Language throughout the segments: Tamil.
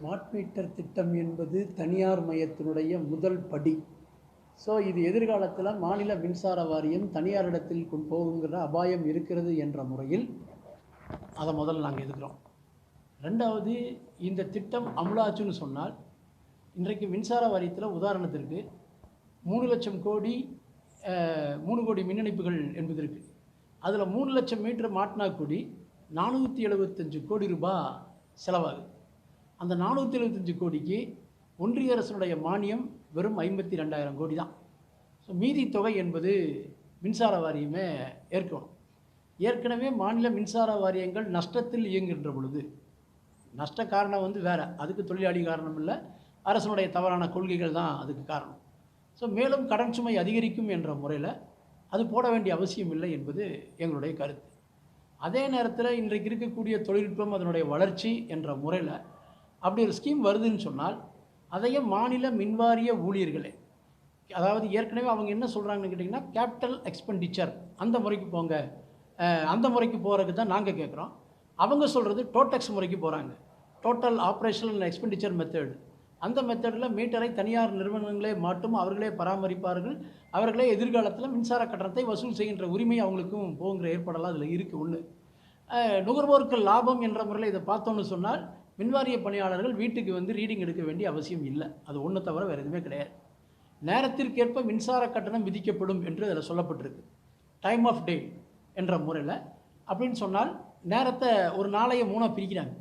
ஸ்மார்ட் மீட்டர் திட்டம் என்பது தனியார் மையத்தினுடைய முதல் படி. ஸோ இது எதிர்காலத்தில் மாநில மின்சார வாரியம் தனியாரிடத்தில் கொண்டு போகுங்கிற அபாயம் இருக்கிறது என்ற முறையில் அதை முதல்ல நாங்கள் எதுக்கிறோம் ரெண்டாவது இந்த திட்டம் அமலாச்சுன்னு சொன்னால் இன்றைக்கு மின்சார வாரியத்தில் உதாரணத்திற்கு மூணு லட்சம் கோடி மூணு கோடி மின்னணைப்புகள் என்பது இருக்குது அதில் மூணு லட்சம் மீட்டர் மாட்டினா கூடி நானூற்றி எழுபத்தஞ்சு கோடி ரூபாய் செலவாகுது. அந்த நானூற்றி எழுபத்தஞ்சு கோடிக்கு ஒன்றிய அரசனுடைய மானியம் வெறும் ஐம்பத்தி ரெண்டாயிரம் கோடி தான் ஸோ மீதி தொகை என்பது மின்சார வாரியமே ஏற்கணும். ஏற்கனவே மாநில மின்சார வாரியங்கள் நஷ்டத்தில் இயங்குகின்ற பொழுது நஷ்ட காரணம் வந்து வேறு அதுக்கு தொழிலாளி காரணம் இல்லை அரசனுடைய தவறான கொள்கைகள் தான் அதுக்கு காரணம். ஸோ மேலும் கடன் சுமை அதிகரிக்கும் என்ற முறையில் அது போட வேண்டிய அவசியம் இல்லை என்பது எங்களுடைய கருத்து. அதே நேரத்தில் இன்றைக்கு இருக்கக்கூடிய தொழில்நுட்பம் அதனுடைய வளர்ச்சி என்ற முறையில் அப்படி ஒரு ஸ்கீம் வருதுன்னு சொன்னால் அதையும் மாநில மின்வாரிய ஊழியர்களே அதாவது ஏற்கனவே அவங்க என்ன சொல்கிறாங்கன்னு கேட்டிங்கன்னா கேபிட்டல் எக்ஸ்பெண்டிச்சர் அந்த முறைக்கு போங்க. அந்த முறைக்கு போகிறதுக்கு தான் நாங்கள் கேட்குறோம் அவங்க சொல்கிறது டோட்டெக்ஸ் முறைக்கு போகிறாங்க டோட்டல் ஆப்ரேஷனல் எக்ஸ்பெண்டிச்சர் மெத்தேடு அந்த மெத்தடில் மீட்டரை தனியார் நிறுவனங்களே மாட்டும் அவர்களே பராமரிப்பார்கள். அவர்களே எதிர்காலத்தில் மின்சார கட்டணத்தை வசூல் செய்கின்ற உரிமை அவங்களுக்கும் போங்கிற ஏற்பாடெல்லாம் அதில் இருக்குது ஒன்று நுகர்வோருக்கு லாபம் என்ற முறையில் இதை பார்த்தோன்னு சொன்னால் மின்வாரிய பணியாளர்கள் வீட்டுக்கு வந்து ரீடிங் எடுக்க வேண்டிய அவசியம் இல்லை. அது ஒன்று தவிர வேறு எதுவுமே கிடையாது. நேரத்திற்கேற்ப மின்சார கட்டணம் விதிக்கப்படும் என்று அதில் சொல்லப்பட்டிருக்கு. டைம் ஆஃப் டே என்ற முறையில். அப்படின்னு சொன்னால் நேரத்தை ஒரு நாளையை மூணாக பிரிக்கிறாங்க.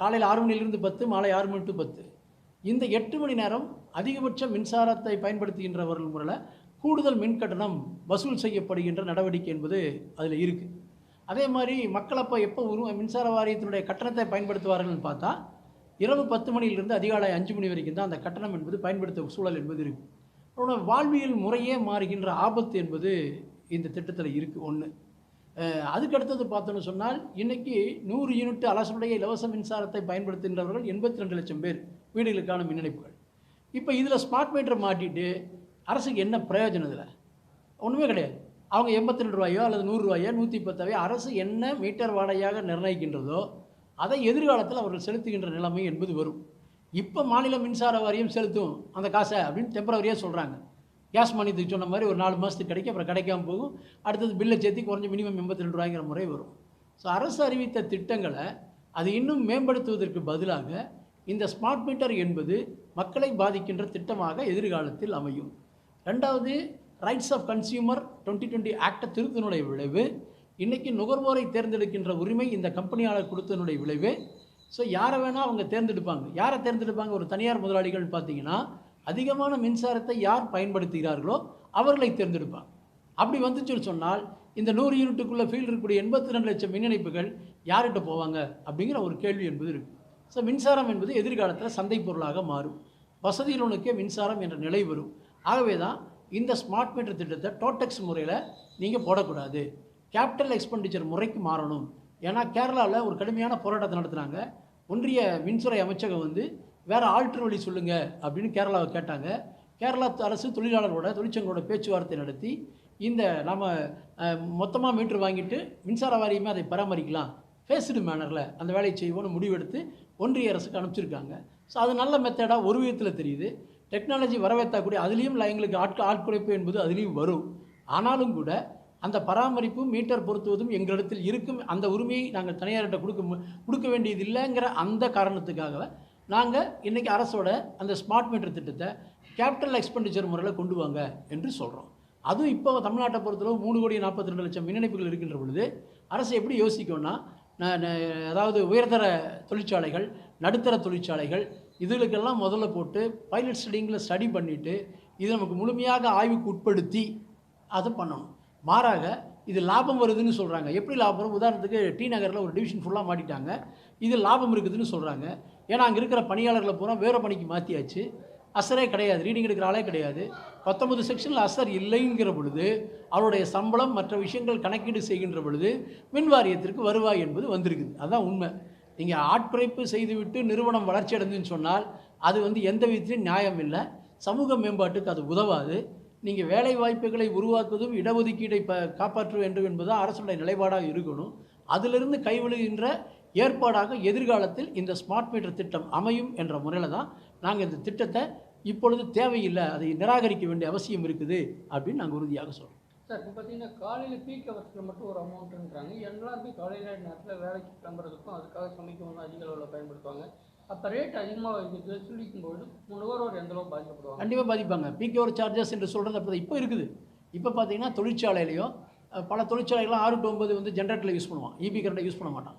காலையில் ஆறு மணிலிருந்து பத்து மாலை ஆறு மணி டு பத்து. இந்த எட்டு மணி நேரம் அதிகபட்ச மின்சாரத்தை பயன்படுத்துகின்றவர்கள் முறையில் கூடுதல் மின் கட்டணம் வசூல் செய்யப்படுகின்ற நடவடிக்கை என்பது அதில் இருக்குது அதே மாதிரி மக்கள் அப்போ எப்போ உரு மின்சார வாரியத்தினுடைய கட்டணத்தை பயன்படுத்துவார்கள்னு பார்த்தா இரவு பத்து மணியிலிருந்து அதிகாலை அஞ்சு மணி வரைக்கும் தான் அந்த கட்டணம் என்பது பயன்படுத்த சூழல் என்பது இருக்குது அவனோட வாழ்வியல் முறையே மாறுகின்ற ஆபத்து என்பது இந்த திட்டத்தில் இருக்குது ஒன்று அதுக்கு அடுத்தது பார்த்தோன்னு சொன்னால் இன்னைக்கு நூறு யூனிட் அலசனுடைய இலவச மின்சாரத்தை பயன்படுத்துகின்றவர்கள் எண்பத்தி ரெண்டு லட்சம் பேர் வீடுகளுக்கான மின் இணைப்புகள் இப்போ இதில் ஸ்மார்ட் மீட்டர் மாட்டிட்டு அரசுக்கு என்ன பிரயோஜனம் இதில்? ஒன்றுமே கிடையாது. அவங்க எண்பத்தி ரெண்டு ரூபாயோ அல்லது நூறுரூவாயோ நூற்றி பத்தாவையோ அரசு என்ன மீட்டர் வாடகையாக நிர்ணயிக்கின்றதோ அதை எதிர்காலத்தில் அவர்கள் செலுத்துகின்ற நிலைமை என்பது வரும். இப்போ மாநில மின்சார வாரியம் செலுத்தும் அந்த காசை அப்படின்னு டெம்பரவரியாக சொல்கிறாங்க கேஸ் மானியத்துக்கு சொன்ன மாதிரி ஒரு நாலு மாதத்துக்கு கிடைக்கும் அப்புறம் கிடைக்காம போகும். அடுத்தது பில்லை சேர்த்து குறைஞ்ச மினிமம் எண்பத்தி ரெண்டு ரூபாய்ங்கிற முறை வரும். ஸோ அரசு அறிவித்த திட்டங்களை அது இன்னும் மேம்படுத்துவதற்கு பதிலாக இந்த ஸ்மார்ட் மீட்டர் என்பது மக்களை பாதிக்கின்ற திட்டமாக எதிர்காலத்தில் அமையும். ரெண்டாவது rights of consumer twenty twenty ஆக்டை திருத்தினுடைய விளைவு. இன்றைக்கி நுகர்வோரை தேர்ந்தெடுக்கின்ற உரிமை இந்த கம்பெனியாளர் கொடுத்தனுடைய விளைவு. ஸோ யாரை வேணால் அவங்க தேர்ந்தெடுப்பாங்க. யாரை தேர்ந்தெடுப்பாங்க? ஒரு தனியார் முதலாளிகள்னு பார்த்தீங்கன்னா அதிகமான மின்சாரத்தை யார் பயன்படுத்துகிறார்களோ அவர்களை தேர்ந்தெடுப்பாங்க. அப்படி வந்துச்சுன்னு சொன்னால் இந்த நூறு யூனிட்டுக்குள்ளே ஃபீல்டு இருக்கக்கூடிய எண்பத்தி ரெண்டு லட்சம் மின் இணைப்புகள் யார்கிட்ட போவாங்க? அப்படிங்கிற ஒரு கேள்வி என்பது இருக்குது ஸோ மின்சாரம் என்பது எதிர்காலத்தில் சந்தை பொருளாக மாறும். வசதியிலனுக்கே மின்சாரம் என்ற நிலை வரும். ஆகவே தான் இந்த ஸ்மார்ட் மீட்டர் திட்டத்தை டோட்டெக்ஸ் முறையில் நீங்கள் போடக்கூடாது. கேபிட்டல் எக்ஸ்பெண்டிச்சர் முறைக்கு மாறணும். ஏன்னா கேரளாவில் ஒரு கடுமையான போராட்டத்தை நடத்துனாங்க. ஒன்றிய மின்துறை அமைச்சகம் வந்து வேறு ஆல்டர் வழி சொல்லுங்கள் அப்படின்னு கேரளாவை கேட்டாங்க. கேரளா அரசு தொழிலாளர்களோட தொழிற்சங்களோட பேச்சுவார்த்தை நடத்தி இந்த நாம் மொத்தமாக மீட்டர் வாங்கிட்டு மின்சார வாரியமே அதை பராமரிக்கலாம். ஃபேஸ்டு மேனரில் அந்த வேலையை செய்வோம்னு முடிவெடுத்து ஒன்றிய அரசுக்கு அனுப்பிச்சிருக்காங்க. ஸோ அது நல்ல மெத்தடாக ஒரு விதத்தில் தெரியுது. டெக்னாலஜி வரவேற்றக்கூடிய அதுலேயும் எங்களுக்கு ஆட்கள் ஆட்குறைப்பு என்பது அதுலேயும் வரும். ஆனாலும் கூட அந்த பராமரிப்பு மீட்டர் பொருத்துவதும் எங்களிடத்தில் இருக்கும். அந்த உரிமையை நாங்கள் தனியார்கிட்ட கொடுக்க கொடுக்க வேண்டியது இல்லைங்கிற அந்த காரணத்துக்காக நாங்கள் இன்றைக்கி அரசோட அந்த ஸ்மார்ட் மீட்டர் திட்டத்தை கேபிட்டல் எக்ஸ்பெண்டிச்சர் முறையில் கொண்டு வாங்க என்று சொல்கிறோம் அதுவும் இப்போ தமிழ்நாட்டை பொறுத்தளவு மூணு கோடி நாற்பத்தி ரெண்டு லட்சம் மின்னணிப்புகள் இருக்கின்ற பொழுது அரசு எப்படி யோசிக்கும்னா அதாவது உயர்தர தொழிற்சாலைகள் நடுத்தர தொழிற்சாலைகள் இதுகளுக்கெல்லாம் முதல்ல போட்டு பைலட் ஸ்டடிங்கில் ஸ்டடி பண்ணிவிட்டு இது நமக்கு முழுமையாக ஆய்வுக்கு உட்படுத்தி அதை பண்ணணும். மாறாக இது லாபம் வருதுன்னு சொல்கிறாங்க எப்படி லாபம் வரும்? உதாரணத்துக்கு டி நகரில் ஒரு டிவிஷன் ஃபுல்லாக மாட்டிட்டாங்க. இது லாபம் இருக்குதுன்னு சொல்கிறாங்க ஏன்னா அங்கே இருக்கிற பணியாளர்களை பூரா வேறு பணிக்கு மாற்றியாச்சு அசரே கிடையாது. ரீடிங் எடுக்கிற ஆளே கிடையாது. பத்தொன்பது செக்ஷனில் அசர் இல்லைங்கிற பொழுது அவருடைய சம்பளம் மற்ற விஷயங்கள் கணக்கீடு செய்கின்ற பொழுது மின் வாரியத்திற்கு வருவாய் என்பது வந்திருக்குது. அதுதான் உண்மை. நீங்கள் ஆட்குறைப்பு செய்துவிட்டு நிறுவனம் வளர்ச்சி அடைஞ்சுன்னு சொன்னால் அது வந்து எந்த விதத்திலும் நியாயம் இல்லை சமூக மேம்பாட்டுக்கு அது உதவாது. நீங்கள் வேலை வாய்ப்புகளை உருவாக்குவதும் இடஒதுக்கீடை ப காப்பாற்ற வேண்டும் என்பது அரசுடைய நிலைப்பாடாக இருக்கணும். அதிலிருந்து கைவிழுகின்ற ஏற்பாடாக எதிர்காலத்தில் இந்த ஸ்மார்ட் மீட்டர் திட்டம் அமையும் என்ற முறையில் தான் நாங்கள் இந்த திட்டத்தை இப்பொழுது தேவையில்லை அதை நிராகரிக்க வேண்டிய அவசியம் இருக்குது அப்படின்னு நாங்கள் உறுதியாக சொல்கிறோம் சார் இப்போ பார்த்தீங்கன்னா காலையில் பீக் அவர்ஸில் மட்டும் ஒரு அமௌண்ட்டுன்றாங்க எல்லாருமே காலையில் நேரத்தில் வேலைக்கு கிளம்புறதுக்கும் அதுக்காக சமைக்கும் வந்து அதிக அளவில் பயன்படுத்துவாங்க. அப்போ ரேட் அதிகமாக வைக்கிறது சொல்லிக்கும்போது நுகர்வோர் எந்த அளவு பாதிக்கப்படுவாங்க? கண்டிப்பாக பாதிப்பாங்க. பீக் ஹவர் சார்ஜஸ் என்று சொல்கிறது அப்போ இப்போ இருக்குது. இப்போ பார்த்தீங்கன்னா தொழிற்சாலையிலையும் பல தொழிற்சாலைகள்லாம் ஆறு டு ஒம்பது வந்து ஜென்ரேட்டரில் யூஸ் பண்ணுவான் இபி கரண்ட்டை யூஸ் பண்ண மாட்டான்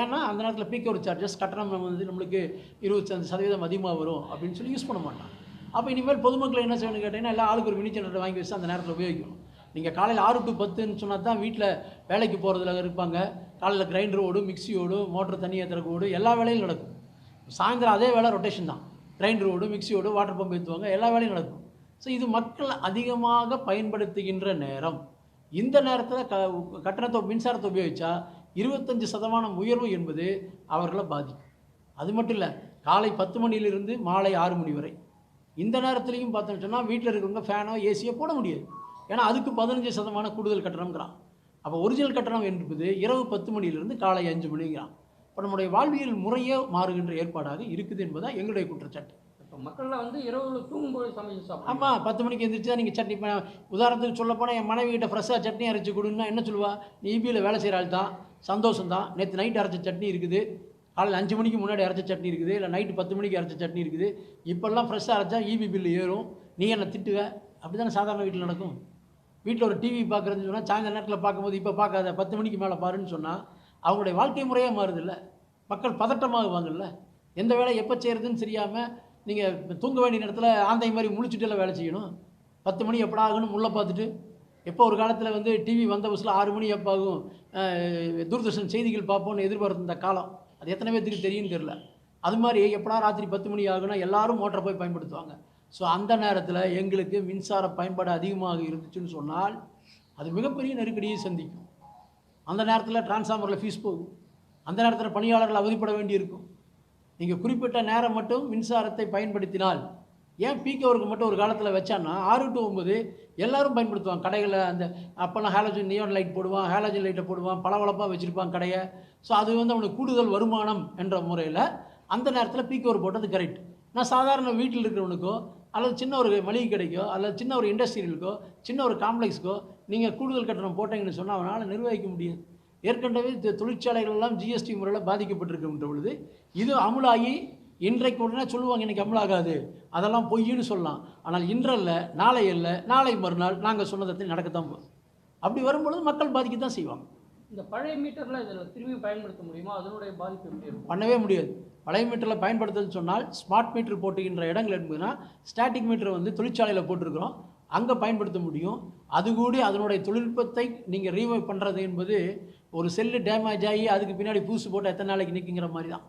ஏன்னா அந்த நேரத்தில் பீக் ஹவர் சார்ஜஸ் கட்டணம் நம்ம வந்து நம்மளுக்கு இருபத்தஞ்சு சதவீதம் அதிகமாக வரும் அப்படின்னு சொல்லி யூஸ் பண்ண மாட்டான் அப்போ இனிமேல் பொதுமக்கள் என்ன செய்யணும்னு கேட்டிங்கன்னா எல்லா ஆளுக்கு ஒரு மினி ஜென்ரேட்டர் வாங்கி வச்சு அந்த நேரத்தில் உபயோகிக்கணும். நீங்கள் காலையில் ஆறு டு பத்துன்னு சொன்னால் தான் வீட்டில் வேலைக்கு போகிறதுல இருப்பாங்க. காலையில் கிரைண்டர் ஓடும் மிக்ஸி ஓடும் மோட்டர் தண்ணி ஏற்றுறக்கு ஓடும் எல்லா வேலையும் நடக்கும். சாயந்தரம் அதே வேலை ரொட்டேஷன் தான். கிரைண்டர் ஓடும் மிக்சி ஓடும் வாட்டர் பம்ப் ஏற்றுவாங்க எல்லா வேலையும் நடக்கும். ஸோ இது மக்கள் அதிகமாக பயன்படுத்துகின்ற நேரம். இந்த நேரத்தில் க கட்டணத்தை மின்சாரத்தை உபயோகித்தா இருபத்தஞ்சி சதமானம் உயர்வு என்பது அவர்களை பாதிக்கும். அது மட்டும் இல்லை காலை பத்து மணியிலிருந்து மாலை ஆறு மணி வரை. இந்த நேரத்துலையும் பார்த்தோம்னு சொன்னால் வீட்டில் இருக்கிறவங்க ஃபேனோ ஏசியோ போட முடியாது. ஏன்னா அதுக்கு பதினஞ்சு சதமான கூடுதல் கட்டணம்ங்கிறான். அப்போ ஒரிஜினல் கட்டணம் என்பது இரவு பத்து மணியிலிருந்து காலை அஞ்சு மணிங்கிறான். இப்போ நம்முடைய வாழ்வியல் முறையே மாறுகின்ற ஏற்பாடாக இருக்குது என்பதுதான் எங்களுடைய குற்றச்சாட்டு. இப்போ மக்கள்லாம் வந்து இரவுல தூங்கும்போது சமைச்சு சாப்பிடுவாங்க ஆமாம் பத்து மணிக்கு எந்திரிச்சா நீங்கள் சட்னி இப்போ உதாரணத்துக்கு சொல்ல போனால் என் மனைவி கிட்ட ஃப்ரெஷ்ஷாக சட்னி அரைச்சி கொடுன்னா என்ன சொல்லுவா? நீ இபியில் வேலை செய்கிற ஆள் தான் சந்தோஷம் தான் நேற்று நைட் அரைச்ச சட்னி இருக்குது. காலையில் அஞ்சு மணிக்கு முன்னாடி அரைச்ச சட்னி இருக்குது. இல்லை நைட்டு பத்து மணிக்கு அரைச்ச சட்னி இருக்குது. இப்போல்லாம் ஃப்ரெஷ்ஷாக அரைச்சா இபி பில்லு ஏறும். நீ என்ன திட்டுவ? அப்படி தானே சாதாரண வீட்டில் நடக்கும். வீட்டில் ஒரு டிவி பார்க்குறதுன்னு சொன்னால் சாயந்தர நேரத்தில் பார்க்கும்போது இப்போ பார்க்காத பத்து மணிக்கு மேலே பாருன்னு சொன்னால் அவங்களுடைய வாழ்க்கை முறையே மாறுதில்ல. மக்கள் பதட்டமாகுவாங்கல்ல எந்த வேலை எப்போ செய்கிறதுன்னு தெரியாமல் நீங்கள் தூங்க வேண்டிய நேரத்தில் ஆந்தை மாதிரி முழிச்சுட்டு எல்லாம் வேலை செய்யணும். பத்து மணி எப்படா ஆகுன்னு முள்ள பார்த்துட்டு எப்போ ஒரு காலத்தில் வந்து டிவி வந்த புதுசில் ஆறு மணி எப்போ ஆகும் தூர்தர்ஷன் செய்திகள் பார்ப்போம்னு எதிர்பார்த்த காலம் அது எத்தனை பேர்த்துக்கு தெரியும்னு தெரில அது மாதிரி எப்படா ராத்திரி பத்து மணி ஆகுனா எல்லோரும் மோட்டரை போய் பயன்படுத்துவாங்க. ஸோ அந்த நேரத்தில் எங்களுக்கு மின்சார பயன்பாடு அதிகமாக இருந்துச்சுன்னு சொன்னால் அது மிகப்பெரிய நெருக்கடியை சந்திக்கும். அந்த நேரத்தில் டிரான்ஸ்ஃபார்மரில் ஃபீஸ் போகும். அந்த நேரத்தில் பணியாளர்கள் அவதிப்பட வேண்டியிருக்கும். நீங்கள் குறிப்பிட்ட நேரம் மட்டும் மின்சாரத்தை பயன்படுத்தினால் ஏன் பீக் அவருக்கு மட்டும் ஒரு காலத்தில் வச்சான்னா ஆறு டு ஒம்பது எல்லாரும் பயன்படுத்துவாங்க. கடைகளில் அந்த அப்போல்லாம் ஹாலஜன் நியோன் லைட் போடுவான் ஹாலஜன் லைட்டை போடுவான் பளபளப்பாக வச்சுருப்பான் கடையை. ஸோ அது வந்து அவனுக்கு கூடுதல் வருமானம் என்ற முறையில் அந்த நேரத்தில் பீக் அவர் போட்டது கரெக்ட் நான் சாதாரண வீட்டில் இருக்கிறவனுக்கோ அல்லது சின்ன ஒரு மளிகை கடைக்கோ அல்லது சின்ன ஒரு இண்டஸ்ட்ரியலுக்கோ சின்ன ஒரு காம்ப்ளெக்ஸ்க்கோ நீங்கள் கூடுதல் கட்டணம் போட்டீங்கன்னு சொன்னால் அவனால் நிர்வகிக்க முடியாது. ஏற்கனவே தொழிற்சாலைகள் எல்லாம் ஜிஎஸ்டி முறையில் பாதிக்கப்பட்டிருக்கின்ற பொழுது இது அமுலாகி இன்றைக்கு உடனே சொல்லுவாங்க இன்றைக்கி அமலாகாது அதெல்லாம் பொய்ன்னு சொல்லலாம். ஆனால் இன்றல்ல நாளை இல்லை நாளை மறுநாள் நாங்கள் சொன்னதை நடக்கத்தான் போகுது. அப்படி வரும்பொழுது மக்கள் பாதிக்க தான் செய்வாங்க. இந்த பழைய மீட்டர்லாம் இதில் திரும்பி பயன்படுத்த முடியுமா? அதனுடைய பாதிப்பு எப்படி இருக்கும்? பண்ணவே முடியாது. பழைய மீட்டரில் பயன்படுத்துன்னு சொன்னால் ஸ்மார்ட் மீட்டர் போட்டுகின்ற இடங்கள் என்பதுன்னா ஸ்டாட்டிக் மீட்டர் வந்து தொழிற்சாலையில் போட்டிருக்கிறோம். அங்கே பயன்படுத்த முடியும். அது கூட அதனுடைய தொழில்நுட்பத்தை நீங்கள் ரீவைவ் பண்ணுறது என்பது ஒரு செல்லு டேமேஜ் ஆகி அதுக்கு பின்னாடி பூசு போட்டால் எத்தனை நாளைக்கு நிற்குங்கிற மாதிரி தான்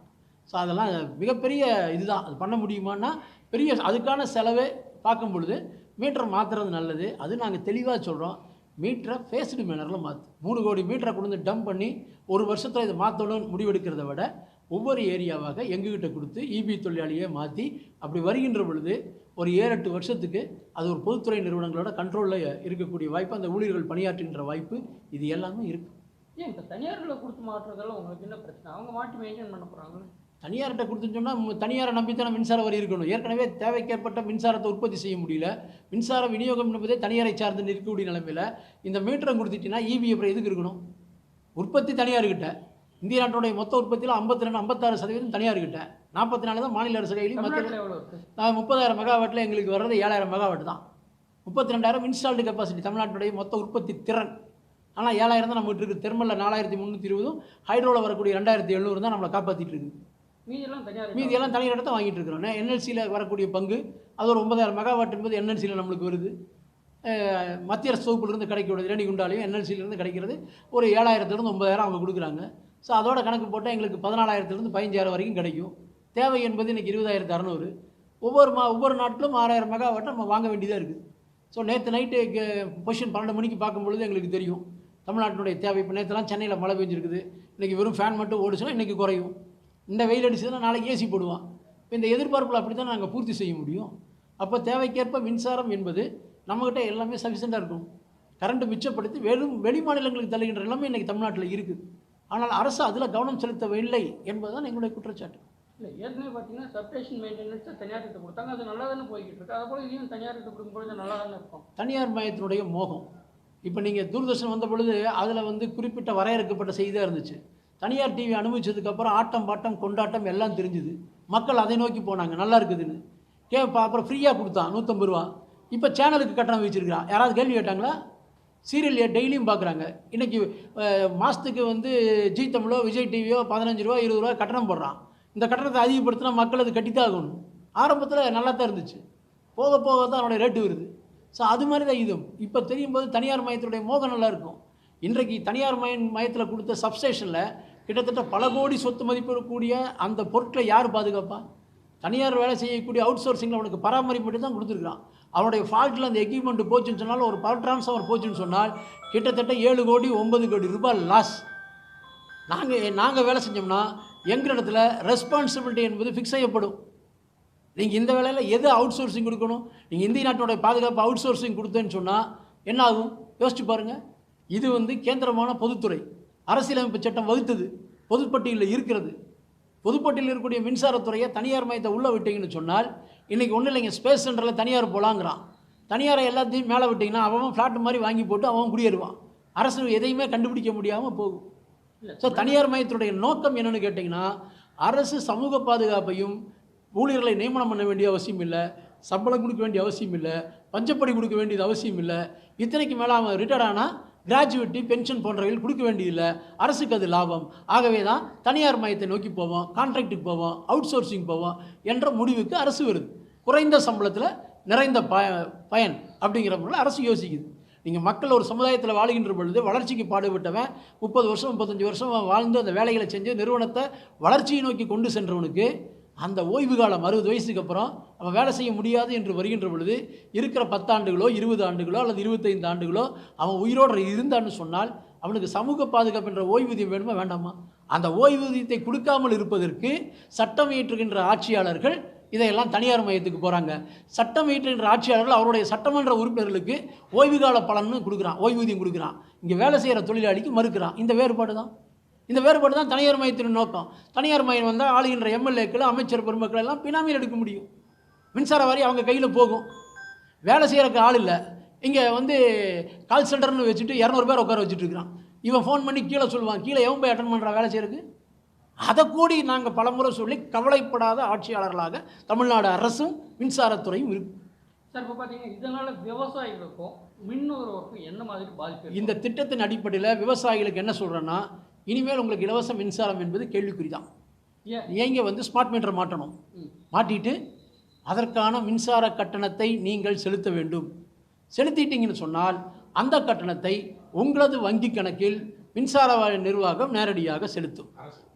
ஸோ அதெல்லாம் மிகப்பெரிய இதுதான். அது பண்ண முடியுமான்னா பெரிய அதுக்கான செலவை பார்க்கும் பொழுது மீட்டர் மாற்றுறது நல்லது. அது நாங்கள் தெளிவாக சொல்கிறோம் மீட்டரை ஃபேஸ்டு மேனரில் மாற்று மூணு கோடி மீட்டரை கொண்டு வந்து டம்ப் பண்ணி ஒரு வருஷத்தில் இதை மாற்றணும்னு முடிவெடுக்கிறத விட ஒவ்வொரு ஏரியாவாக எங்ககிட்ட கொடுத்து இபி தொழிலாளியை மாற்றி அப்படி வருகின்ற பொழுது ஒரு ஏழு எட்டு வருஷத்துக்கு அது ஒரு பொதுத்துறை நிறுவனங்களோட கண்ட்ரோலில் இருக்கக்கூடிய வாய்ப்பு அந்த ஊழியர்கள் பணியாற்றுகின்ற வாய்ப்பு இது எல்லாமே இருக்குது ஏன் இப்போ தனியார்களை கொடுத்து மாற்றுறதெல்லாம் உங்களுக்கு என்ன பிரச்சனை? அவங்க மாட்டி மெயின்டைன் பண்ண போகிறாங்களே தனியார்கிட்ட கொடுத்துன்னு சொன்னால் தனியாரை நம்பித்தானே மின்சார வரி இருக்கணும். ஏற்கனவே தேவைக்கேற்பட்ட மின்சாரத்தை உற்பத்தி செய்ய முடியல. மின்சார விநியோகம் என்பதே தனியாரை சார்ந்து இருக்கக்கூடிய நிலைமையில் இந்த மீட்டரை கொடுத்துட்டீங்கன்னா ஈவி அப்புறம் எதுக்கு இருக்கணும்? உற்பத்தி தனியார்கிட்ட. இந்திய நாட்டுடைய மொத்த உற்பத்தியில் ஐம்பத்தி ரெண்டு ஐம்பத்தாறு சதவீதம் தனியார்கிட்ட. நாற்பத்தி நாலு தான் மாநில அரசு கையிலையும் நான் முப்பதாயிரம் மெகாவாட்டில் எங்களுக்கு வர்றது ஏழாயிரம் மெகாவாட் தான். முப்பத்தி ரெண்டாயிரம் இன்ஸ்டால்டு கெப்பாசிட்டி தமிழ்நாட்டுடைய மொத்த உற்பத்தி திறன். ஆனால் ஏழாயிரம் தான் நம்மகிட்ட இருக்குது தெர்மலில் நாலாயிரத்தி முந்நூற்றி இருபதும் ஹைட்ரோவில் வரக்கூடிய ரெண்டாயிரத்தி எழுநூறு தான் நம்மளை காப்பாற்றிட்டு இருக்குது. மீதியெல்லாம் தனியார் மீதியெல்லாம் தனியார் இடத்த வாங்கிட்டு இருக்கிறோம். என்எல்சியில் வரக்கூடிய பங்கு அது ஒரு ஒன்பதாயிரம் மெகாவாட் என்பது என்எல்சியில் நம்மளுக்கு வருது. மத்திய அரசு தொகுப்புலேருந்து கிடைக்கக்கூடிய இரண்டு குண்டாலையும் என்எல்சியிலேருந்து கிடைக்கிறது. ஒரு ஏழாயிரத்துலேருந்து ஒன்பதாயிரம் அவங்க கொடுக்குறாங்க. ஸோ அதோட கணக்கு போட்டால் எங்களுக்கு பதினாலாயிரத்துலேருந்து பதினஞ்சாயிரம் வரைக்கும் கிடைக்கும். தேவை என்பது இன்றைக்கி இருபதாயிரத்து அறநூறு. ஒவ்வொரு மா ஒவ்வொரு நாட்டிலும் ஆறாயிரம் மெகாவாட்டை நம்ம வாங்க வேண்டியதாக இருக்குது ஸோ நேற்று நைட்டு பொசிஷன் பன்னெண்டு மணிக்கு பார்க்கும்பொழுது எங்களுக்கு தெரியும். தமிழ்நாட்டினுடைய தேவை. இப்போ நேற்றுலாம் சென்னையில் மழை பெஞ்சிருக்குது. இன்றைக்கி வெறும் ஃபேன் மட்டும் ஓடிச்சுன்னா இன்றைக்கி குறையும். இந்த வெயில் அடிச்சதுன்னா நாளைக்கு ஏசி போடுவான். இப்போ இந்த எதிர்பார்ப்பில் அப்படி தான் நாங்கள் பூர்த்தி செய்ய முடியும். அப்போ தேவைக்கேற்ப மின்சாரம் என்பது நம்மக்கிட்ட எல்லாமே சஃபிஷியண்ட்டாக இருக்கும். கரண்ட்டு மிச்சப்படுத்தி வெறும் வெளி மாநிலங்களுக்கு தள்ளுகின்ற எல்லாமே இன்றைக்கி தமிழ்நாட்டில் இருக்குது. ஆனால் அரசு அதில் கவனம் செலுத்தவில்லை என்பதுதான் எங்களுடைய குற்றச்சாட்டு. இல்லை ஏற்கனவே பார்த்தீங்கன்னா சப்ஸ்டேஷன் மெயின்டெனன்ஸை தனியார்கிட்ட கொடுத்தாங்க. அது நல்லா தானே போய்கிட்டு இருக்கு. அதை போல இதையும் தனியார்கிட்ட கொடுக்கும்பொழுது நல்லா தானே இருக்கும்? தனியார் மயத்தினுடைய மோகம். இப்போ நீங்கள் தூர்தர்ஷன் வந்த பொழுது அதில் வந்து குறிப்பிட்ட வரையறுக்கப்பட்ட செய்தியாக இருந்துச்சு. தனியார் டிவி அனுபவிச்சதுக்கப்புறம் ஆட்டம் பாட்டம் கொண்டாட்டம் எல்லாம் தெரிஞ்சுது. மக்கள் அதை நோக்கி போனாங்க. நல்லா இருக்குதுன்னு. கே அப்புறம் ஃப்ரீயாக கொடுத்தான் நூற்றம்பது ரூபா. இப்போ சேனலுக்கு கட்டணம் வச்சுருக்கிறான் யாராவது கேள்வி கேட்டாங்களா? சீரியல் டெய்லியும் பார்க்குறாங்க இன்றைக்கி மாதத்துக்கு வந்து ஜி தமிழோ விஜய் டிவியோ பதினஞ்சு ரூபா இருபது ரூபா கட்டணம் போடுறான். இந்த கட்டணத்தை அதிகப்படுத்தினா மக்கள் அது கட்டித்தான் ஆகணும். ஆரம்பத்தில் நல்லா தான் இருந்துச்சு. போக போக தான் அதனுடைய ரேட்டு வருது. ஸோ அது மாதிரி தான் இதுவும். இப்போ தெரியும் போது தனியார் மையத்தினுடைய மோகம் நல்லா இருக்கும். இன்றைக்கு தனியார் மய மையத்தில் கொடுத்த சப்ஸ்டேஷனில் கிட்டத்தட்ட பல கோடி சொத்து மதிப்பு அந்த பொருட்களை யார் பாதுகாப்பா? தனியார் வேலை செய்யக்கூடிய அவுட் சோர்சிங்கில் அவனுக்கு பராமரிப்பு மட்டும் தான் கொடுத்துருக்கான் அவனுடைய ஃபால்ட்டில் அந்த எக்யூப்மெண்ட் போச்சுன்னு சொன்னால் ஒரு பவர் ட்ரான்ஸ்ஃபவர் போச்சுன்னு சொன்னால் கிட்டத்தட்ட ஏழு கோடி ஒன்பது கோடி ரூபாய் லாஸ் நாங்கள் நாங்கள் வேலை செஞ்சோம்னா எங்கள் இடத்துல ரெஸ்பான்சிபிலிட்டி என்பது ஃபிக்ஸ் செய்யப்படும். நீங்கள் இந்த வேலையில் எது அவுட் சோர்சிங் கொடுக்கணும்? நீங்கள் இந்திய நாட்டினுடைய பாதுகாப்பு அவுட் சோர்சிங் கொடுத்தேன்னு சொன்னால் என்ன ஆகும்? யோசிச்சு பாருங்கள் இது வந்து கேந்திரமான பொதுத்துறை. அரசியலமைப்பு சட்டம் வகுத்தது பொதுப்பட்டியலில் இருக்கிறது. பொதுப்பட்டியலில் இருக்கக்கூடிய மின்சாரத்துறையை தனியார் மையத்தை உள்ளே விட்டீங்கன்னு சொன்னால் இன்றைக்கி ஒன்றும் இல்லைங்க ஸ்பேஸ் சென்டரில் தனியார் போலாங்கிறான். தனியாரை எல்லாத்தையும் மேலே விட்டிங்கன்னா அவன் ஃப்ளாட் மாதிரி வாங்கி போட்டு அவன் குடியேறுவான். அரசு எதையுமே கண்டுபிடிக்க முடியாமல் போகும். ஸோ தனியார் மையத்தினுடைய நோக்கம் என்னன்னு கேட்டிங்கன்னா அரசு சமூக பாதுகாப்பையும் ஊழியர்களை நியமனம் பண்ண வேண்டிய அவசியம் இல்லை சம்பளம் கொடுக்க வேண்டிய அவசியம் இல்லை பஞ்சப்படி கொடுக்க வேண்டியது அவசியம் இல்லை. இத்தனைக்கு மேலே அவன் ரிட்டையர்ட் ஆனால் கிராஜுவேட்டி பென்ஷன் போன்றவைகள் கொடுக்க வேண்டியதில்லை. அரசுக்கு அது லாபம். ஆகவே தான் தனியார் மையத்தை நோக்கி போவோம் கான்ட்ராக்டுக்கு போவோம் அவுட் சோர்சிங் போவோம் என்ற முடிவுக்கு அரசு வருது. குறைந்த சம்பளத்தில் நிறைந்த ப பயன் அப்படிங்கிற முறையில் அரசு யோசிக்குது. நீங்கள் மக்கள் ஒரு சமுதாயத்தில் வாழுகின்ற பொழுது வளர்ச்சிக்கு பாடுபட்டவன் முப்பது வருஷம் முப்பத்தஞ்சு வருஷம் வாழ்ந்து அந்த வேலைகளை செஞ்சு நிறுவனத்தை வளர்ச்சியை நோக்கி கொண்டு சென்றவனுக்கு அந்த ஓய்வு காலம் அறுபது வயசுக்கு அப்புறம் அவன் வேலை செய்ய முடியாது என்று வருகின்ற பொழுது இருக்கிற பத்தாண்டுகளோ இருபது ஆண்டுகளோ அல்லது இருபத்தைந்து ஆண்டுகளோ அவன் உயிரோடு இருந்தான்னு சொன்னால் அவனுக்கு சமூக பாதுகாப்பு என்ற ஓய்வூதியம் வேணுமா வேண்டாமா? அந்த ஓய்வூதியத்தை கொடுக்காமல் இருப்பதற்கு சட்டம் இயற்றுகின்ற ஆட்சியாளர்கள் இதையெல்லாம் தனியார் மையத்துக்கு போகிறாங்க சட்டம் இயற்றுகின்ற ஆட்சியாளர்கள் அவருடைய சட்டமன்ற உறுப்பினர்களுக்கு ஓய்வு கால பலன்னு கொடுக்குறான் ஓய்வூதியம் கொடுக்குறான். இங்கே வேலை செய்கிற தொழிலாளிக்கு மறுக்கிறான். இந்த வேறுபாடு தான். இந்த வேறுபாடு தான் தனியார் மையத்தின் நோக்கம். தனியார் மையம் வந்தால் ஆளுகின்ற எம்எல்ஏக்கள் அமைச்சர் பெருமக்கள் எல்லாம் பினாமியில் எடுக்க முடியும். மின்சார வாரி அவங்க கையில் போகும். வேலை செய்கிறக்கு ஆள் இல்லை. இங்கே வந்து கால் சென்டர்னு வச்சுட்டு இரநூறு பேர் உட்கார வச்சுட்டு இருக்கிறான். இவன் ஃபோன் பண்ணி கீழே சொல்லுவான் கீழே எவன் போய் அட்டன் பண்ணுறான் வேலை செய்யறதுக்கு? அதை கூடி நாங்கள் பலமுறை சொல்லி கவலைப்படாத ஆட்சியாளர்களாக தமிழ்நாடு அரசும் மின்சாரத்துறையும் இருக்கு. சார் இப்போ பார்த்தீங்கன்னா இதனால் விவசாயிகளுக்கும் மின் நுகர்வோருக்கும் என்ன மாதிரி பாதிப்பு இருக்கும்? இந்த திட்டத்தின் அடிப்படையில் விவசாயிகளுக்கு என்ன சொல்கிறேன்னா இனிமேல் உங்களுக்கு இலவச மின்சாரம் என்பது கேள்விக்குறி தான் நீங்கள் வந்து ஸ்மார்ட் மீட்டர் மாட்டணும். மாட்டிட்டு அதற்கான மின்சார கட்டணத்தை நீங்கள் செலுத்த வேண்டும். செலுத்திட்டீங்கன்னு சொன்னால் அந்த கட்டணத்தை உங்களது வங்கி கணக்கில் மின்சார வாரிய நிர்வாகம் நேரடியாக செலுத்தும்.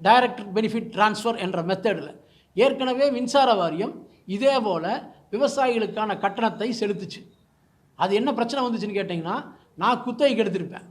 டைரக்ட் பெனிஃபிட் ட்ரான்ஸ்ஃபர் என்ற மெத்தடில் ஏற்கனவே மின்சார வாரியம் இதே போல் விவசாயிகளுக்கான கட்டணத்தை செலுத்துச்சு. அது என்ன பிரச்சனை வந்துச்சுன்னு கேட்டிங்கன்னா நான் குத்தகைக்கு எடுத்திருப்பேன்.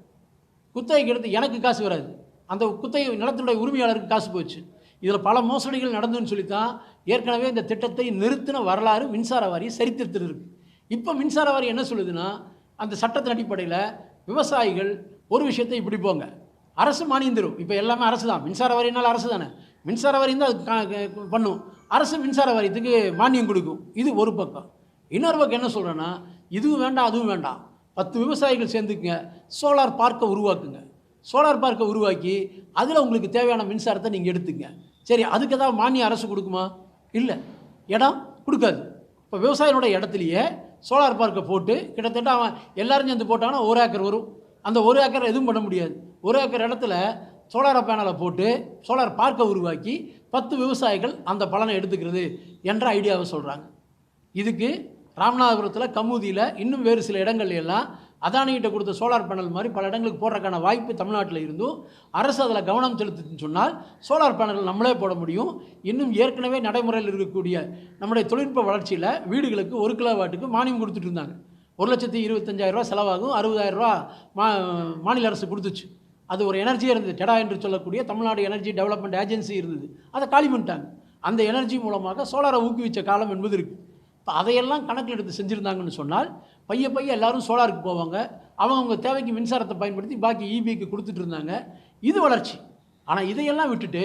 குத்தகைக்கு எடுத்து எனக்கு காசு வராது. அந்த குத்தகை நிலத்தினுடைய உரிமையாளருக்கு காசு போச்சு. இதில் பல மோசடிகள் நடந்துன்னு சொல்லித்தான் ஏற்கனவே இந்த திட்டத்தை நிறுத்தின வரலாறு மின்சார வாரியம் சரித்திரத்தில் இருக்குது இப்போ மின்சார வாரியம் என்ன சொல்லுதுன்னா அந்த சட்டத்தின் அடிப்படையில் விவசாயிகள் ஒரு விஷயத்தை இப்படி போங்க. அரசு மானியம் தரும். இப்போ எல்லாமே அரசு தான். மின்சார வாரியம்னால அரசு தானே? மின்சார வாரியம் தான் அது கா- பண்ணும். அரசு மின்சார வாரியத்துக்கு மானியம் கொடுக்கும். இது ஒரு பக்கம். இன்னொரு பக்கம் என்ன சொல்கிறேன்னா இதுவும் வேண்டாம் அதுவும் வேண்டாம். பத்து விவசாயிகள் சேர்ந்துக்குங்க. சோலார் பார்க்கை உருவாக்குங்க. சோலார் பார்க்கை உருவாக்கி அதில் உங்களுக்கு தேவையான மின்சாரத்தை நீங்கள் எடுத்துங்க. சரி அதுக்கு ஏதாவது மானியம் அரசு கொடுக்குமா? இல்லை. இடம் கொடுக்காது. இப்போ விவசாயினுடைய இடத்துலையே சோலார் பார்க்கை போட்டு கிட்டத்தட்ட அவன் எல்லோரும் சேர்ந்து போட்டாங்கன்னா ஒரு ஏக்கர் வரும். அந்த ஒரு ஏக்கர் எதுவும் பண்ண முடியாது. ஒரு ஏக்கர் இடத்துல சோலார் பேனலை போட்டு சோலார் பார்க்கை உருவாக்கி பத்து விவசாயிகள் அந்த பலனை எடுத்துக்கிறது என்ற ஐடியாவை சொல்கிறாங்க இதுக்கு ராமநாதபுரத்தில் கமுதியில் இன்னும் வேறு சில இடங்கள்ல எல்லாம் அதானிகிட்ட கொடுத்த சோலார் பேனல் மாதிரி பல இடங்களுக்கு போடுறதுக்கான வாய்ப்பு தமிழ்நாட்டில் இருந்தும் அரசு அதில் கவனம் செலுத்துதுன்னு சொன்னால் சோலார் பேனல் நம்மளே போட முடியும். இன்னும் ஏற்கனவே நடைமுறையில் இருக்கக்கூடிய நம்முடைய தொழில்நுட்ப வளர்ச்சியில் வீடுகளுக்கு ஒரு கிலோ வாட்டுக்கு மானியம் கொடுத்துட்டு இருந்தாங்க. ஒரு லட்சத்தி இருபத்தஞ்சாயிரரூவா செலவாகும் அறுபதாயிரரூவா மா மாநில அரசு கொடுத்துச்சு. அது ஒரு எனர்ஜியாக இருந்தது. டெடா என்று சொல்லக்கூடிய தமிழ்நாடு எனர்ஜி டெவலப்மெண்ட் ஏஜென்சி இருந்தது. அதை காலி பண்ணிட்டாங்க. அந்த எனர்ஜி மூலமாக சோலாரை ஊக்குவிச்ச காலம் என்பது இருக்குது இப்போ அதையெல்லாம் கணக்கில் எடுத்து செஞ்சுருந்தாங்கன்னு சொன்னால் பைய பைய எல்லாரும் சோலாருக்கு போவாங்க. அவங்க அவங்க தேவைக்கு மின்சாரத்தை பயன்படுத்தி பாக்கி இபிக்கு கொடுத்துட்டு இருந்தாங்க. இது வளர்ச்சி. ஆனால் இதையெல்லாம் விட்டுட்டு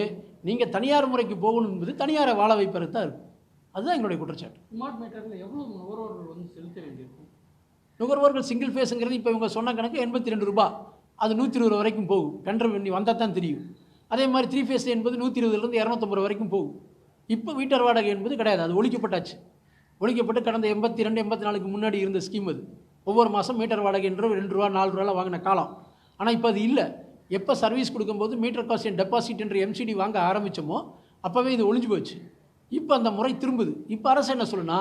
நீங்கள் தனியார் முறைக்கு போகணும் என்பது தனியாரை வாழ வைப்பது தான் இருக்கும். அதுதான் எங்களுடைய குற்றச்சாட்டு. ஸ்மார்ட் மீட்டரில் எவ்வளோ நுகர்வோர்கள் வந்து செலுத்த வேண்டியிருக்கும்? நுகர்வோர்கள் சிங்கிள் ஃபேஸுங்கிறது இப்போ இவங்க சொன்ன கணக்கு எண்பத்தி ரெண்டு ரூபா. அது நூற்றி இருபது வரைக்கும் போகும். டெண்டர் பண்ணி வந்தால் தான் தெரியும். அதே மாதிரி த்ரீ ஃபேஸ் என்பது நூற்றி இருபதுலேருந்து இரநூத்தம்பது வரைக்கும் போகும். இப்போ மீட்டர் வாடகை என்பது கிடையாது. அது ஒழிக்கப்பட்டாச்சு. ஒழிக்கப்பட்டு கடந்த எண்பத்தி ரெண்டு எண்பத்தி நாலுக்கு முன்னாடி இருந்த ஸ்கீம் அது. ஒவ்வொரு மாதம் மீட்டர் வாடகை என்று ரெண்டு ரூபா நாலு ரூபாவில் வாங்கின காலம். ஆனால் இப்போ அது இல்லை. எப்போ சர்வீஸ் கொடுக்கும்போது மீட்டர் காஸ்ட் அண்ட் டெபாசிட் என்று எம்சிடி வாங்க ஆரம்பித்தோமோ அப்போவே இது ஒழிஞ்சு போச்சு. இப்போ அந்த முறை திரும்புது. இப்போ அரசு என்ன சொல்லுனா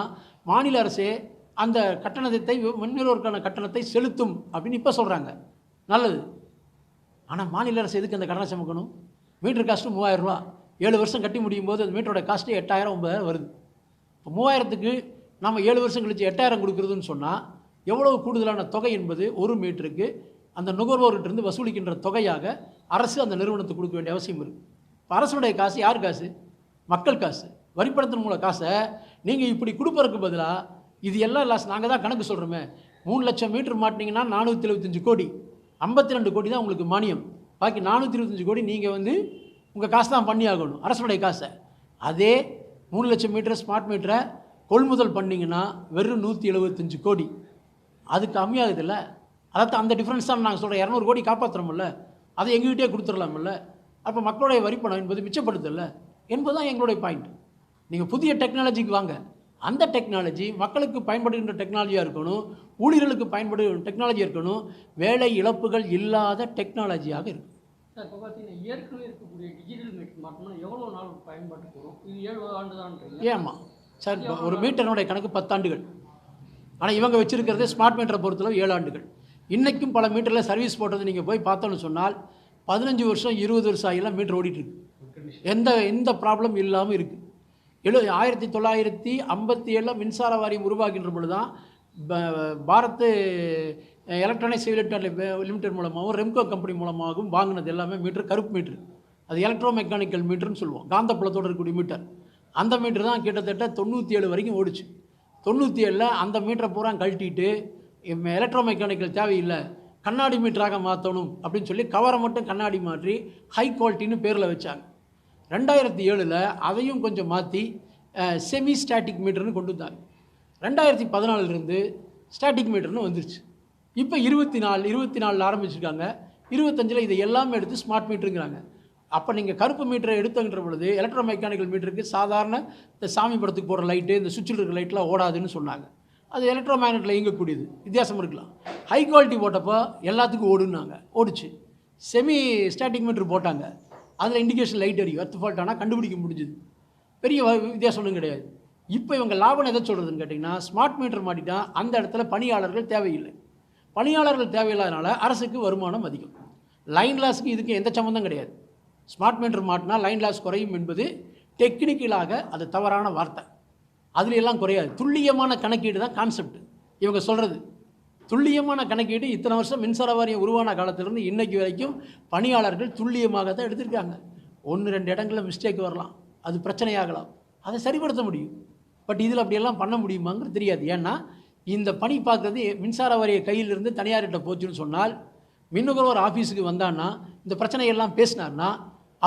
மாநில அரசே அந்த கட்டணத்தை மின்னுறோருக்கான கட்டணத்தை செலுத்தும் அப்படின்னு இப்போ சொல்கிறாங்க நல்லது. ஆனால் மாநில அரசு எதுக்கு அந்த கடனை சுமக்கணும்? மீட்டர் காஸ்ட்டு மூவாயிரம் ரூபா. ஏழு வருஷம் கட்டி முடியும் போது அந்த மீட்டரோட காஸ்ட்டு எட்டாயிரம் ஒன்பதாயிரம் வருது. இப்போ மூவாயிரத்துக்கு நம்ம ஏழு வருஷம் கழிச்சு எட்டாயிரம் கொடுக்குறதுன்னு சொன்னால் எவ்வளவு கூடுதலான தொகை என்பது ஒரு மீட்டருக்கு அந்த நுகர்வோர்கிட்டருந்து வசூலிக்கின்ற தொகையாக அரசு அந்த நிறுவனத்துக்கு கொடுக்க வேண்டிய அவசியம் இருக்குது இப்போ அரசுடைய காசு யார் காசு? மக்கள் காசு. வரிப்பணத்தின் மூல காசை நீங்கள் இப்படி கொடுப்பதற்கு பதிலாக இது எல்லாம் லாஸ் நாங்கள் தான் கணக்கு சொல்கிறோமே மூணு லட்சம் மீட்டர் மாட்டினீங்கன்னா நானூற்றி எழுபத்தஞ்சு கோடி. ஐம்பத்தி ரெண்டு கோடி தான் உங்களுக்கு மானியம். பாக்கி நானூற்றி இருபத்தஞ்சு கோடி நீங்கள் வந்து உங்கள் காசு தான் பண்ணி ஆகணும் அரசுடைய காசை. அதே மூணு லட்சம் மீட்டர் ஸ்மார்ட் மீட்டரை கொள்முதல் பண்ணிங்கன்னா வெறும் நூற்றி எழுபத்தஞ்சு கோடி. அது கம்மியாகுதுல்ல? அதான் அந்த டிஃப்ரென்ஸ் தான் நாங்கள் சொல்கிறோம் இரநூறு கோடி காப்பாற்றுறோம்ல அதை எங்ககிட்டயே கொடுத்துடலாம்ல? அப்போ மக்களுடைய வரிப்பணம் என்பது மிச்சப்படுத்தல என்பதுதான் எங்களுடைய பாயிண்ட் நீங்கள் புதிய டெக்னாலஜிக்கு வாங்க. அந்த டெக்னாலஜி மக்களுக்கு பயன்படுகின்ற டெக்னாலஜியாக இருக்கணும். ஊழியர்களுக்கு பயன்படும் டெக்னாலஜி இருக்கணும். வேலை இழப்புகள் இல்லாத டெக்னாலஜியாக இருக்கும் சார் இப்போ பார்த்தீங்கன்னா ஏற்கனவே இருக்கக்கூடிய டிஜிட்டல் மீட்டர் மாற்றம்னா எவ்வளோ நாள் பயன்பாட்டுக்கு வரும்? இது ஏழு ஆண்டு தான்றீங்க ஏம்மா. சார் ஒரு மீட்டருடைய கணக்கு பத்தாண்டுகள். ஆனால் இவங்க வச்சிருக்கிறது ஸ்மார்ட் மீட்டரை பொறுத்தளவு ஏழு ஆண்டுகள் இன்றைக்கும் பல மீட்டரில் சர்வீஸ் போட்டது நீங்கள் போய் பார்த்தோன்னு சொன்னால் பதினஞ்சு வருஷம் இருபது வருஷம் ஆகிலாம் மீட்டர் ஓடிட்டுருக்கு. எந்த எந்த ப்ராப்ளம் இல்லாமல் இருக்குது எழு ஆயிரத்தி தொள்ளாயிரத்தி ஐம்பத்தி ஏழில் மின்சார வாரியம் உருவாகின்ற பொழுது தான் பாரத் எலக்ட்ரானிக் சிவில் லிமிடெட் மூலமாகவும் ரெம்கோ கம்பெனி மூலமாகவும் வாங்கினது எல்லாமே மீட்டர் கருப்பு மீட்டர். அது எலக்ட்ரோ மெக்கானிக்கல் மீட்டர்னு சொல்லுவோம். காந்தப்புலத்தோடு இருக்கக்கூடிய மீட்டர் அந்த மீட்ரு தான் கிட்டத்தட்ட தொண்ணூற்றி ஏழு வரைக்கும் ஓடிச்சு. தொண்ணூற்றி ஏழில் அந்த மீட்டரை பூரா கழட்டிட்டு எலக்ட்ரோ மெக்கானிக்கல் தேவையில்லை. கண்ணாடி மீட்டராக மாற்றணும் அப்படின்னு சொல்லி கவரை மட்டும் கண்ணாடி மாற்றி ஹை குவாலிட்டின்னு பேரில் வச்சாங்க. ரெண்டாயிரத்தி ஏழில் அதையும் கொஞ்சம் மாற்றி செமி ஸ்டாட்டிக் மீட்டர்னு கொண்டு வந்தாங்க. ரெண்டாயிரத்தி பதினாலிருந்து ஸ்டாட்டிக் மீட்டர்னு வந்துருச்சு. இப்போ இருபத்தி நாலு இருபத்தி நாலில் ஆரம்பிச்சிருக்காங்க. இருபத்தஞ்சில் இதை எல்லாமே எடுத்து ஸ்மார்ட் மீட்டருங்கிறாங்க அப்போ நீங்கள் கருப்பு மீட்டரை எடுத்துங்கிற பொழுது எலக்ட்ரோ மெக்கானிக்கல் மீட்டருக்கு சாதாரண இந்த சாமி படத்துக்கு போகிற லைட்டு இந்த சுவிட்சில் இருக்கிற லைட்லாம் ஓடாதுன்னு சொன்னாங்க. அது எலக்ட்ரோ மேக்னெட்டில் இயங்கக்கூடியது வித்தியாசம் இருக்கலாம். ஹை குவாலிட்டி போட்டப்போ எல்லாத்துக்கும் ஓடுனாங்க ஓடுச்சு. செமி ஸ்டாட்டிக் மீட்டர் போட்டாங்க. அதில் இண்டிகேஷன் லைட் எரியும் எர்த் ஃபால்ட் ஆனால் கண்டுபிடிக்க முடிஞ்சுது. பெரிய வித்தியாசம் ஒன்றும் கிடையாது. இப்போ இவங்க லாபம் எதை சொல்கிறதுன்னு கேட்டிங்கன்னா ஸ்மார்ட் மீட்டர் மாட்டிட்டால் அந்த இடத்துல பணியாளர்கள் தேவையில்லை. பணியாளர்கள் தேவையில்லாதனால அரசுக்கு வருமானம் அதிகம். லைன் லாஸுக்கு இதுக்கு எந்த சம்மந்தம் கிடையாது. ஸ்மார்ட் மீட்டர் மாட்டினா லைன் லாஸ் குறையும் என்பது டெக்னிக்கலாக அது தவறான வார்த்தை. அதுல எல்லாம் குறையாது. துல்லியமான கணக்கீடு தான் கான்செப்ட் இவங்க சொல்கிறது துல்லியமான கணக்கீடு இத்தனை வருஷம் மின்சார வாரியம் உருவான காலத்திலிருந்து இன்றைக்கு வரைக்கும் பணியாளர்கள் துல்லியமாக தான் எடுத்திருக்காங்க. ஒன்று ரெண்டு இடங்களில் மிஸ்டேக் வரலாம். அது பிரச்சனையாகலாம். அதை சரிப்படுத்த முடியும். பட் இதில் அப்படியெல்லாம் பண்ண முடியுமாங்கிறது தெரியாது. ஏன்னா இந்த பணி பார்க்குறது மின்சார வாரிய கையிலிருந்து தனியார்கிட்ட போச்சுன்னு சொன்னால் மின்னுகர்வோர் ஆஃபீஸுக்கு வந்தான்னா இந்த பிரச்சனையெல்லாம் பேசினார்னா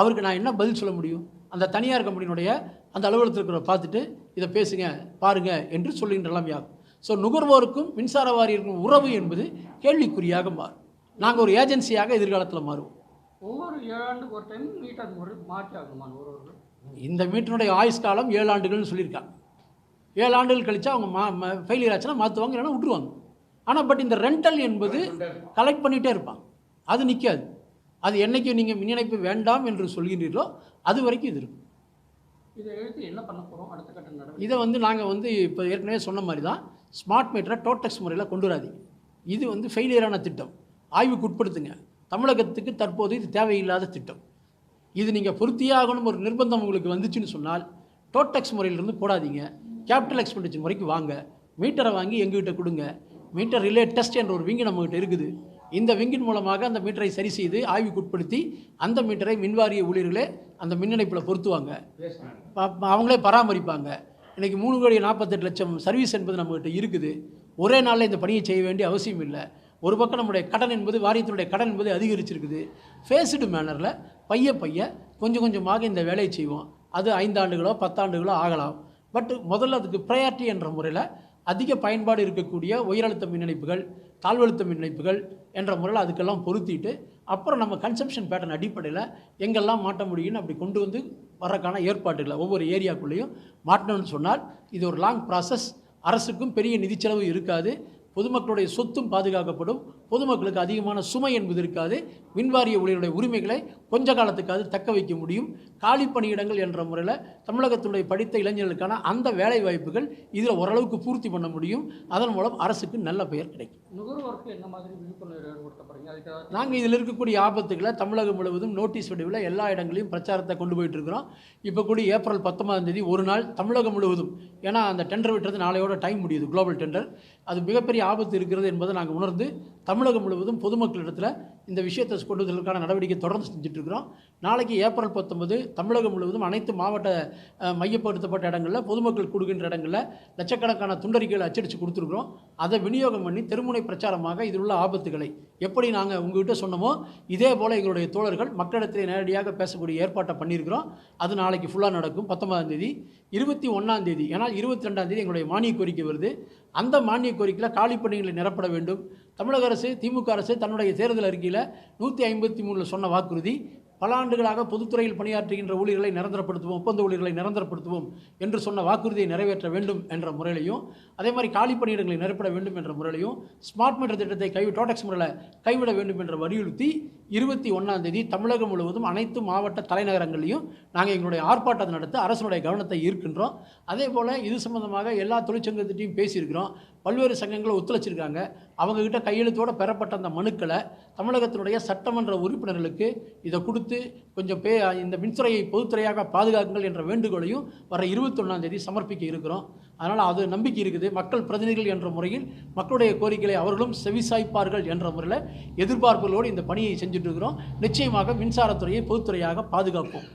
அவருக்கு நான் என்ன பதில் சொல்ல முடியும்? அந்த தனியார் கம்பெனியினுடைய அந்த அலுவலகத்தில் இருக்கிற பார்த்துட்டு இதை பேசுங்க பாருங்க என்று சொல்லுகின்ற நிலைமையாகும் ஸோ நுகர்வோருக்கும் மின்சார வாரியருக்கும் உறவு என்பது கேள்விக்குறியாக மாறும். நாங்கள் ஒரு ஏஜென்சியாக எதிர்காலத்தில் மாறுவோம். ஒவ்வொரு ஏழாண்டுக்கு ஒரு டைம் மீட்டர் முறை மாற்றி ஆகுமா நுகர்வோர்கள் இந்த மீட்டருடைய ஆயுஷ் காலம் ஏழு ஆண்டுகள்னு சொல்லியிருக்காங்க. ஏழு ஆண்டுகள் கழிச்சா அவங்க மா ஃபெயிலியர் ஆச்சுன்னா மாற்றுவாங்க இல்லைன்னா விட்டுருவாங்க. ஆனால் பட் இந்த ரெண்டல் என்பது கலெக்ட் பண்ணிகிட்டே இருப்பாங்க. அது நிற்காது அது என்னைக்கு நீங்கள் மின் இணைப்பு வேண்டாம் என்று சொல்கின்றீர்களோ அது வரைக்கும் இது இருக்கும். இதை எழுத்து என்ன பண்ண போகிறோம் அடுத்த கட்ட நடவடிக்கை. இதை வந்து நாங்கள் வந்து இப்போ ஏற்கனவே சொன்ன மாதிரி தான் ஸ்மார்ட் மீட்டரை டோட்டெக்ஸ் முறையில் கொண்டு வராதீங்க. இது வந்து ஃபெயிலியரான திட்டம். ஆய்வுக்கு உட்படுத்துங்க. தமிழகத்துக்கு தற்போது இது தேவையில்லாத திட்டம். இது நீங்கள் பொருத்தியாகணும் ஒரு நிர்பந்தம் உங்களுக்கு வந்துச்சுன்னு சொன்னால் டோட்டெக்ஸ் முறையிலிருந்து போடாதீங்க. கேபிட்டல் எக்ஸ்பெண்டிச்சர் முறைக்கு வாங்க. மீட்டரை வாங்கி எங்ககிட்ட கொடுங்க. மீட்டர் ரிலே டெஸ்ட் என்ற ஒரு விங்கு நம்மகிட்ட இருக்குது. இந்த விங்கின் மூலமாக அந்த மீட்டரை சரி செய்து ஆய்வுக்குட்படுத்தி அந்த மீட்டரை மின்வாரிய ஊழியர்களே அந்த மின் இணைப்பில் பொருத்துவாங்க. ப- அவங்களே பராமரிப்பாங்க. இன்றைக்கி மூணு கோடி நாற்பத்தெட்டு லட்சம் சர்வீஸ் என்பது நம்மகிட்ட இருக்குது. ஒரே நாளில் இந்த பணியை செய்ய வேண்டிய அவசியம் இல்லை. ஒரு பக்கம் நம்முடைய கடன் என்பது வாரியத்தினுடைய கடன் என்பது அதிகரிச்சிருக்குது. ஃபேஸ்டு மேனரில் பைய பைய கொஞ்சம் கொஞ்சமாக இந்த வேலையை செய்வோம். அது ஐந்தாண்டுகளோ பத்தாண்டுகளோ ஆகலாம். பட் முதல்ல அதுக்கு ப்ரையாரிட்டி என்ற முறையில் அதிக பயன்பாடு இருக்கக்கூடிய உயரழுத்த மின் இணைப்புகள் தாழ்வழுத்த மின் இணைப்புகள் என்ற முறையில் அதுக்கெல்லாம் பொருத்திட்டு அப்புறம் நம்ம கன்சம்ஷன் பேட்டர்ன் அடிப்படையில் எங்கெல்லாம் மாட்ட முடியும்னு அப்படி கொண்டு வந்து வரக்கான ஏற்பாடுகளை ஒவ்வொரு ஏரியாக்குள்ளேயும் மாட்டணும்னு சொன்னால் இது ஒரு லாங் ப்ராசஸ் அரசுக்கும் பெரிய நிதிச்செலவு இருக்காது. பொதுமக்களுடைய சொத்தும் பாதுகாக்கப்படும். பொதுமக்களுக்கு அதிகமான சுமை என்பது இருக்காது. மின்வாரிய ஊழியருடைய உரிமைகளை கொஞ்ச காலத்துக்காவது தக்க வைக்க முடியும். காலி பணியிடங்கள் என்ற முறையில் தமிழகத்தினுடைய படித்த இளைஞர்களுக்கான அந்த வேலை வாய்ப்புகள் இதில் ஓரளவுக்கு பூர்த்தி பண்ண முடியும். அதன் மூலம் அரசுக்கு நல்ல பெயர் கிடைக்கும். நுகர்வோருக்கு என்ன மாதிரி விழிப்புணர்வு ஏற்படுத்த நாங்கள் இதில் இருக்கக்கூடிய ஆபத்துக்களை தமிழகம் முழுவதும் நோட்டீஸ் வடிவில் எல்லா இடங்களையும் பிரச்சாரத்தை கொண்டு போயிட்டு இருக்கிறோம். இப்போ கூடி ஏப்ரல் பத்தொன்பதாம் தேதி ஒரு நாள் தமிழகம் முழுவதும் ஏன்னா அந்த டெண்டர் விட்டுறது நாளையோட டைம் முடியுது குளோபல் டெண்டர் அது மிகப்பெரிய ஆபத்து இருக்கிறது என்பதை நாங்கள் உணர்ந்து தமிழகம் முழுவதும் பொதுமக்களிடத்தில் இந்த விஷயத்தை கொண்டு வருவதற்கான நடவடிக்கை தொடர்ந்து செஞ்சுட்டு இருக்கிறோம் நாளைக்கு ஏப்ரல் பத்தொன்பது தமிழகம் முழுவதும் அனைத்து மாவட்ட மையப்படுத்தப்பட்ட இடங்களில் பொதுமக்கள் கொடுக்கின்ற இடங்களில் லட்சக்கணக்கான துண்டறிக்கைகளை அச்சடித்து கொடுத்துருக்குறோம். அதை விநியோகம் பண்ணி தெருமுனை பிரச்சாரமாக இதில் உள்ள ஆபத்துகளை எப்படி நாங்கள் உங்கள்கிட்ட சொன்னோமோ இதே போல் எங்களுடைய தோழர்கள் மக்களிடத்திலே நேரடியாக பேசக்கூடிய ஏற்பாட்டை பண்ணியிருக்கிறோம். அது நாளைக்கு ஃபுல்லாக நடக்கும். பத்தொன்பதாம் தேதி இருபத்தி ஒன்றாம் தேதி ஏன்னா இருபத்தி ரெண்டாம் தேதி எங்களுடைய மானிய கோரிக்கை வருது. அந்த மானிய கோரிக்கையில் காலி பணிகளை நிரப்பட வேண்டும். தமிழக அரசு திமுக அரசு தன்னுடைய தேர்தல் அறிக்கையில் நூற்றி ஐம்பத்தி மூணில் சொன்ன வாக்குறுதி பல ஆண்டுகளாக பொதுத்துறையில் பணியாற்றுகின்ற ஊழியர்களை நிரந்தரப்படுத்துவோம் ஒப்பந்த ஊழியர்களை நிரந்தரப்படுத்துவோம் என்று சொன்ன வாக்குறுதியை நிறைவேற்ற வேண்டும் என்ற முறையிலையும் அதே மாதிரி காலி பணியிடங்களை நிரப்பட வேண்டும் என்ற முறையிலையும் ஸ்மார்ட் மீட்டர் திட்டத்தை கை டோடெக்ஸ் முறையில் கைவிட வேண்டும் என்ற வலியுறுத்தி இருபத்தி ஒன்றாம் தேதி தமிழகம் முழுவதும் அனைத்து மாவட்ட தலைநகரங்களையும் நாங்கள் எங்களுடைய ஆர்ப்பாட்டத்தை நடத்த அரசனுடைய கவனத்தை ஈர்க்கின்றோம். அதே போல் இது சம்பந்தமாக எல்லா தொழிற்சங்கத்திட்டையும் பேசியிருக்கிறோம். பல்வேறு சங்கங்களை ஒத்துழைச்சிருக்காங்க. அவங்கக்கிட்ட கையெழுத்தோடு பெறப்பட்ட அந்த மனுக்களை தமிழகத்தினுடைய சட்டமன்ற உறுப்பினர்களுக்கு இதை கொடுத்து கொஞ்சம் பே இந்த மின்துறையை பொதுத்துறையாக பாதுகாக்குங்கள் என்ற வேண்டுகோளையும் வர இருபத்தொன்னாம் தேதி சமர்ப்பிக்க இருக்கிறோம். அதனால் அது நம்பிக்கை இருக்குது. மக்கள் பிரதிநிதிகள் என்ற முறையில் மக்களுடைய கோரிக்கைகளை அவர்களும் செவிசாய்ப்பார்கள் என்ற முறையில் எதிர்பார்ப்புகளோடு இந்த பணியை செஞ்சுட்டு இருக்கிறோம். நிச்சயமாக மின்சாரத்துறையை பொதுத்துறையாக பாதுகாப்போம்.